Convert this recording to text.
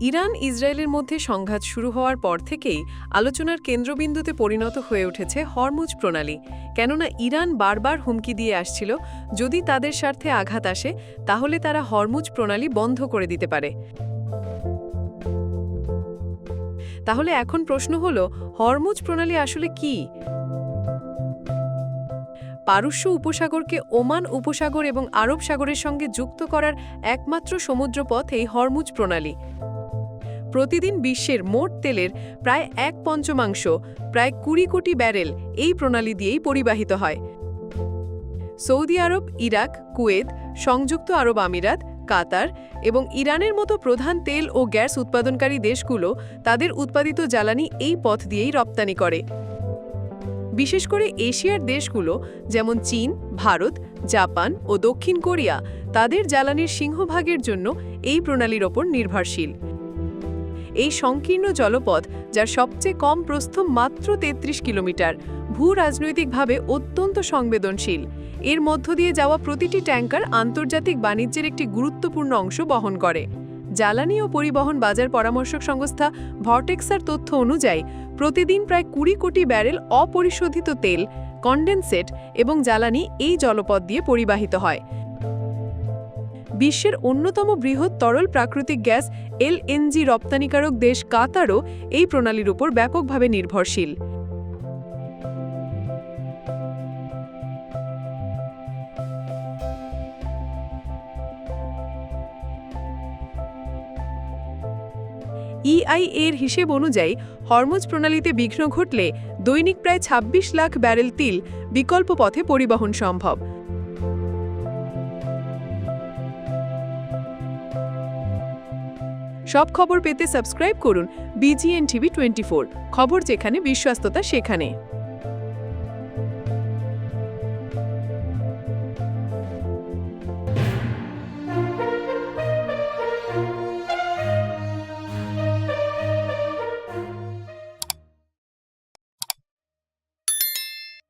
Iran ইসরায়েলের মধ্যে সংঘাত শুরু হওয়ার পর থেকেই আলোচনার কেন্দ্রবিন্দুতে পরিণত হয়ে উঠেছে হরমুজ প্রণালী। কেননা ইরান বারবার হুমকি দিয়ে আসছিল, যদি তাদের স্বার্থে আঘাত আসে, তাহলে তারা হরমুজ প্রণালী বন্ধ করে দিতে পারে। তাহলে এখন প্রশ্ন হলো, হরমুজ প্রণালী আসলে কি? পারস্য উপসাগরকে ওমান উপসাগর এবং আরব সাগরের সঙ্গে যুক্ত করার একমাত্র সমুদ্রপথ এই হরমুজ প্রণালী। প্রতিদিন বিশ্বের মোট তেলের প্রায় এক পঞ্চমাংশ, প্রায় কুড়ি কোটি ব্যারেল এই প্রণালী দিয়েই পরিবাহিত হয়। সৌদি আরব, ইরাক, কুয়েত, সংযুক্ত আরব আমিরাত, কাতার এবং ইরানের মতো প্রধান তেল ও গ্যাস উৎপাদনকারী দেশগুলো তাদের উৎপাদিত জ্বালানি এই পথ দিয়েই রপ্তানি করে। বিশেষ করে এশিয়ার দেশগুলো যেমন চীন, ভারত, জাপান ও দক্ষিণ কোরিয়া তাদের জ্বালানির সিংহভাগের জন্য এই প্রণালীর ওপর নির্ভরশীল। এই সংকীর্ণ জলপথ, যার সবচেয়ে কম প্রস্থ মাত্র ৩৩ কিলোমিটার ভূ রাজনৈতিকভাবে অত্যন্ত সংবেদনশীল। এর মধ্য দিয়ে যাওয়া প্রতিটি ট্যাঙ্কার আন্তর্জাতিক বাণিজ্যের একটি গুরুত্বপূর্ণ অংশ বহন করে। জ্বালানি ও পরিবহন বাজার পরামর্শক সংস্থা ভর্টেক্সার তথ্য অনুযায়ী, প্রতিদিন প্রায় কুড়ি কোটি ব্যারেল অপরিশোধিত তেল, কন্ডেনসেট এবং জ্বালানি এই জলপথ দিয়ে পরিবাহিত হয়। বিশ্বের অন্যতম বৃহৎ তরল প্রাকৃতিক গ্যাস এলএনজি রপ্তানিকারক দেশ কাতারও এই প্রণালীর উপর ব্যাপকভাবে নির্ভরশীল। ইআই এর হিসেব অনুযায়ী, হরমোজ প্রণালীতে বিঘ্ন ঘটলে দৈনিক প্রায় ২৬ লাখ ব্যারেল তিল বিকল্প পথে পরিবহন সম্ভব। সব খবর পেতে সাবস্ক্রাইব করুন বিজিএন টিভি টোয়েন্টি খবর যেখানে বিশ্বস্ততা সেখানে।